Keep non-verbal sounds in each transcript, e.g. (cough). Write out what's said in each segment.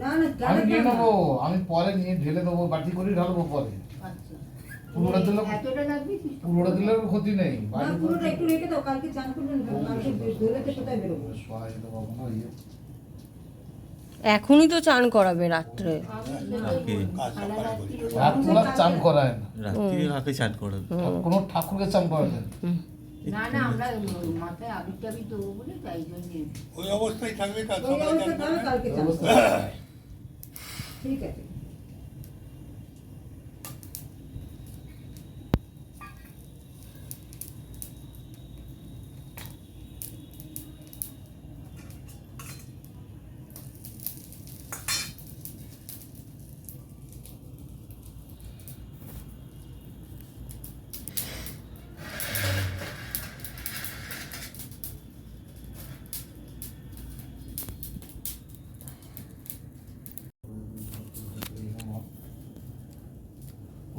না না আমি নিয়ে নেব আমি পরে নিয়ে ঢেলে দেবো বাটি করে ঢালবো পরে। আচ্ছা। পুরোটা দিলে এতটা লাগবে কি? পুরোটা দিলে ক্ষতি নেই। পুরোটা একটু রেখে দাও কালকে চান করবেন কালকে দোলেতে কোথায় বেরোবো? সহায় দেবো না ইয়ে। এখনই তো চান করাবে রাত্রে। চান করায় না। রাত্রি কাকে চান করাবে। কোনো ঠাকুরকে চান করায় না না আমরা মাথায় আবির টাবির দেবো বলে তাই জন্য। ওই অবস্থায় থাকবে কাল ঠিক সকালে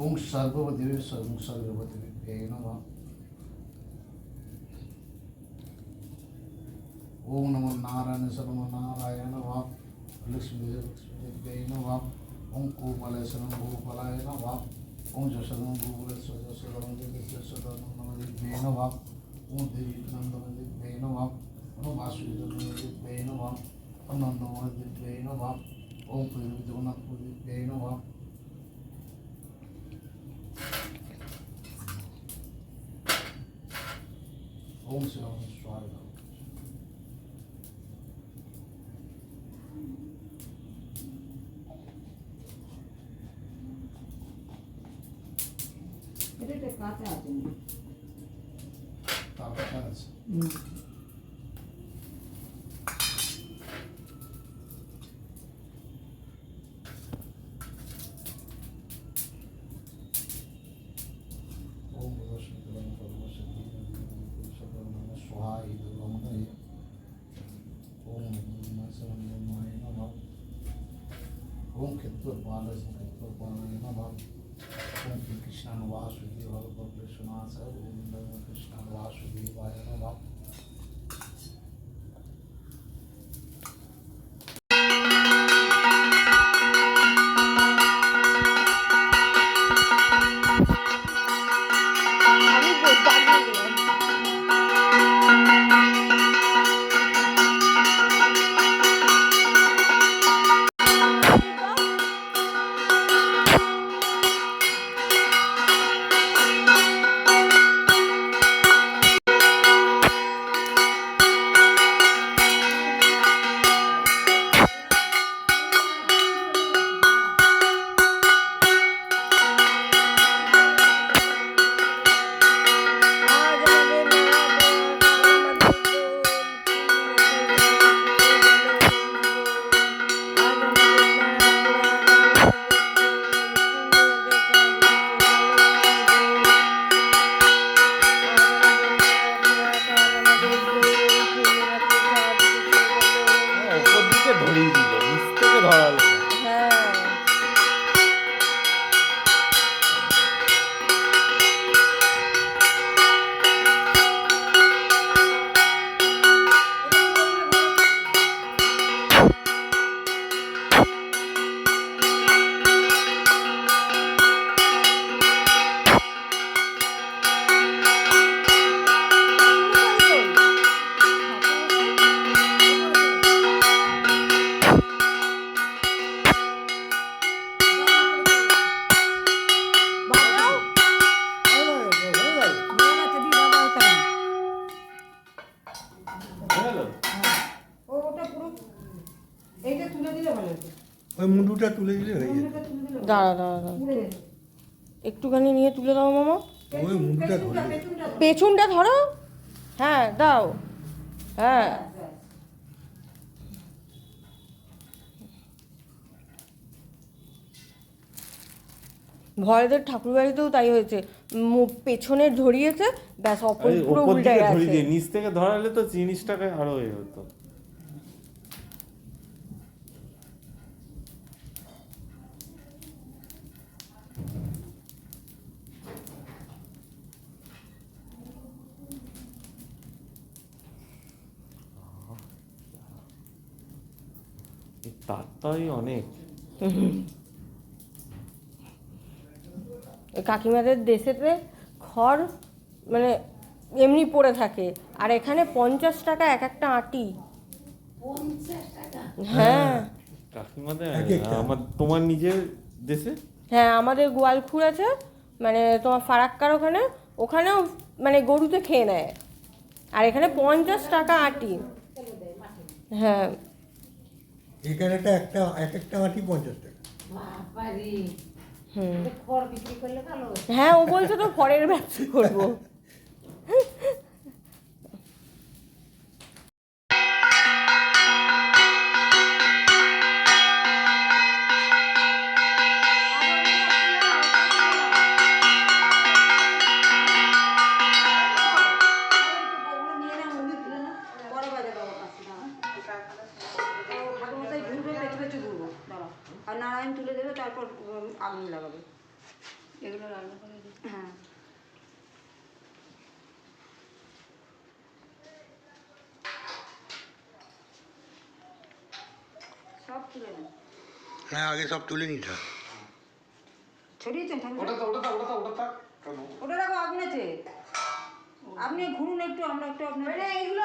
ओं सर्वदेव सर्वं सर्वदेवे नम ओं नम नारायण सर्व नारायण वाम लक्ष्मी लक्ष्मी नम ओं गोपाल सर्व गोपालय नम ओं जसदं गोकुल सदसदं जगसदं नमदे नम ओं देवी नंदमदे नम ओम वासुदेव नम ओं नंदमदे नम ओं पुरी जगन्नाथ पुरी नम Look at the clock out there. Papa has. ओम नमः शिवाय नमः शिवाय सर्व नमः स्वाहा इदं नमः ओम नमः सर्वं नमः ओम केतुर बालस केतुर बालस नमः कृष्णानुवासुदेव कृष्णास गोविंद कृष्णानुवासुदेवाय भगवत ওই মুন্ডুটা তুলে দিলে হয়ে দিলে দাঁড়া দাঁড়া দাঁড়া। একটুখানি নিয়ে তুলে দাও মামা। ওই মুন্ডুটা পেছনটা, ধরে পেছনটা ধরো। হ্যাঁ দাও। হ্যাঁ। ভয়দের ঠাকুর বাড়িতেও তাই হয়েছে। মু- পেছনে ধরিয়েছে ব্যাস অপর পুরো উল্টে গেছে নিচ থেকে ধরালে তো জিনিসটাকে আরও হতো। তারটাই অনেক। (laughs) কাকিমাদের দেশেতে খড় মানে এমনি পড়ে থাকে। আর এখানে পঞ্চাশ টাকা এক একটা আটি। হ্যাঁ। কাকিমাদের আমার তোমার নিজের দেশে? হ্যাঁ আমাদের গোয়ালখুর আছে। মানে তোমার ফারাক্কার ওখানে। ওখানেও মানে গরুতে খেয়ে নেয়। আর এখানে পঞ্চাশ টাকা আটি। হ্যাঁ। এখানেটা একটা এক একটা মাটি পঞ্চাশ টাকা। বাবারে। হুম। হ্যাঁ ও বলছে তো ফরের ব্যবসা করব। (laughs) তুলে হ্যাঁ আগে সব তুলে নিতে হবে ছড়িয়েছেন ওটা তো ওটা থাক ওটা থাক ওটা থাক। ওটা রাখো আগুন আপনি ঘুরুন একটু আমরা একটু আপনার এইগুলো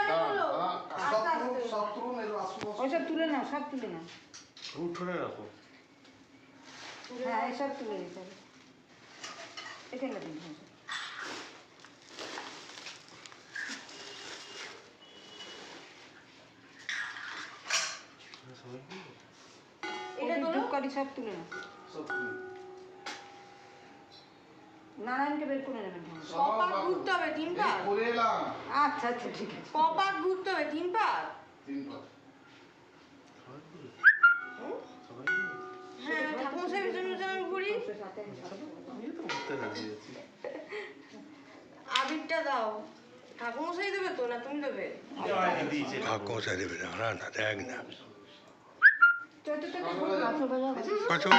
সব তুলে নাও সব তুলে নাও। উঠোনে রাখো। হ্যাঁ এসব তুলে দিতে হবে। এখানে দিন এটা সব তুলে তুলুন নারায়ণকে বের করে নেবেন। ঠাকুর। ঘুরতে হবে তিন পাক আচ্ছা আচ্ছা ঠিক আছে। ঘুরতে হবে তিন পাক হ্যাঁ আমি ঘুরি। আছি আবিরটা দাও। ঠাকুমশাই দেবে তো না তুমি দেবে? কষা দেবে না না না দেখ না। চল,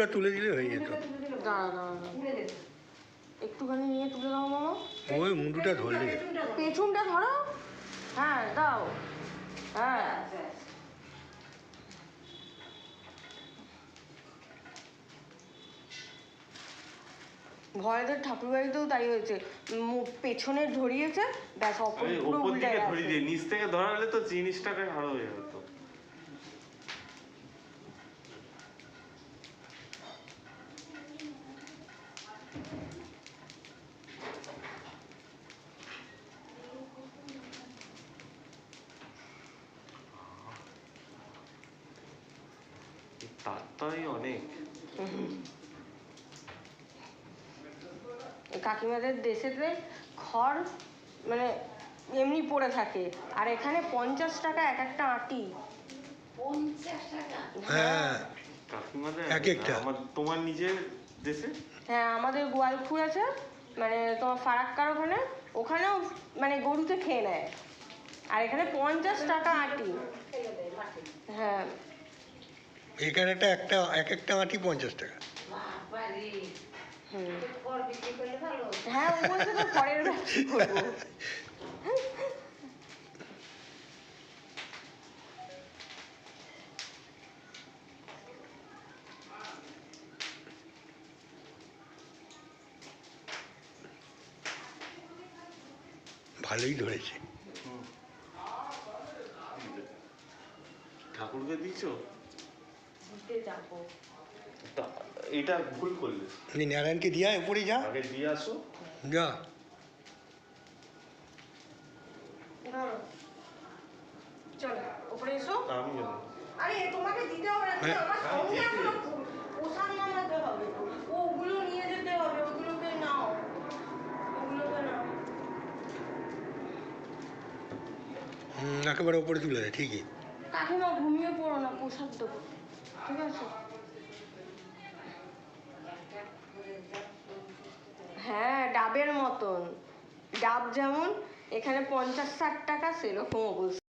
মুন্ডুটা তুলে দিলে হয়ে যেত। একটুখানি নিয়ে তুলে দাও মামা। ওই মুন্ডুটা ধরলে পেছনটা ধরো। হ্যাঁ দাও। হ্যাঁ। ভয়দের ঠাকুর বাড়িতেও তাই হয়েছে। মুখ পেছনে ধরিয়েছে ব্যাস অপর পুরো উল্টে গেছে। নিচ থেকে ধরালে তো জিনিস টাকায় হয়ে যেত। তাই অনেক। কাকিমাদের দেশেতে খড় মানে এমনি পড়ে থাকে। আর এখানে পঞ্চাশ টাকা এক একটা আটি। হ্যাঁ। কাকিমাদের এক একটা। আমার তোমার নিজের দেশে? হ্যাঁ আমাদের গোয়ালখুর আছে। মানে তোমার ফারাক্কার ওখানে। ওখানেও মানে গরুতে খেয়ে নেয়। আর এখানে পঞ্চাশ টাকা আটি। হ্যাঁ। এখানেটা একটা এক একটা আটি পঞ্চাশ টাকা। হ্যাঁ পরের ভালোই ধরেছে। ঠাকুরকে দিছো যাব এটা ভুল করলে। নারায়ণকে দিয়া উপরে যা। আগে দিয়ে আসো। যা। চলো উপরে এসো। আমি জানি আরে তোমাকে দিতে হবে না হ্যাঁ। আমার সঙ্গে এখনও পোশাক নামাতে হবে। ওগুলো নিয়ে যেতে হবে ওগুলোকে নাও। ওগুলোকে নাও। একেবারে উপরে তুলে দেয় ঠিকই। কাকিমা ঘুমিয়ে পড়ো না পোশাক দেবো। হ্যাঁ ডাবের মতন। ডাব যেমন এখানে পঞ্চাশ ষাট টাকা সেরকমও বলছে।